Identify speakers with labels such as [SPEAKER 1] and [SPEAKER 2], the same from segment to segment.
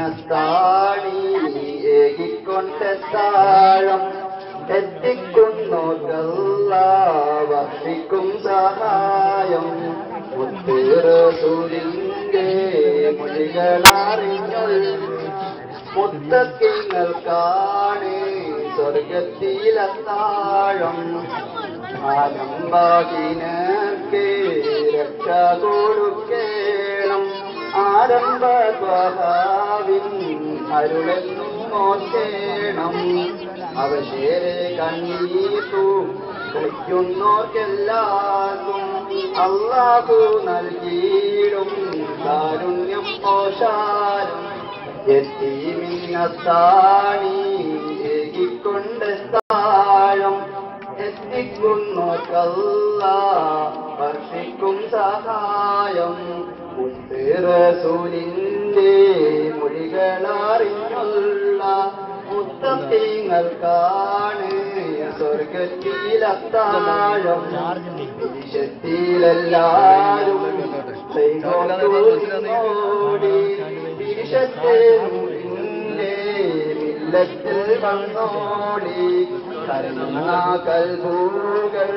[SPEAKER 1] മിന്നത്താണി ഏകിക്കൊണ്ടെത്താഴം എത്തിക്കുന്നു വർഷിക്കും സഹായം. മുത്തേറസൂരിന്റെ മൊഴികളറിഞ്ഞുൾ മുത്തക്കിങ്ങൾക്കാണ് സ്വർഗത്തിലത്താഴം ആലംബാകിനക്ക് രക്ഷ കൊടുക്കേണം. ആരംഭ കളിക്കുന്നോർക്കെല്ലാവർക്കും അള്ളാഹു നൽകിയിടും കാരുണ്യം ഓശാരം എത്തി എത്തിക്കുന്നോർക്കല്ല വർഷിക്കും സഹായം. മുത്തേറസൂലിന്റെ മുത്തീങ്ങൾ കാണ്. സ്വർഗത്തിലത്താഴം കൽഭൂകൾ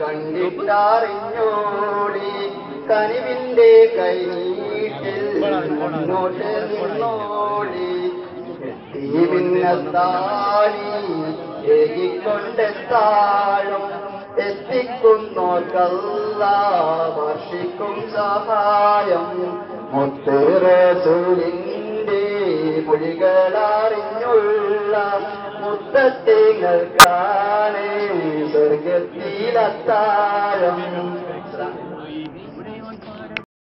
[SPEAKER 1] കണ്ടിട്ടറിഞ്ഞോടി കനിവിന്റെ കൈനീട്ടിൽ മുന്നോട്ട് നിന്നോടി തീമിന്നത്താണി ഏകിക്കൊണ്ടെത്താഴും എത്തിക്കുന്നോർക്കല്ല വർഷിക്കും സഹായം. മുത്തേറസൂലിന്റെ മൊഴികളറിഞ്ഞുള്ള മുത്തത്തേങ്ങൾക്കാണ് സ്വർഗത്തിലത്താഴം.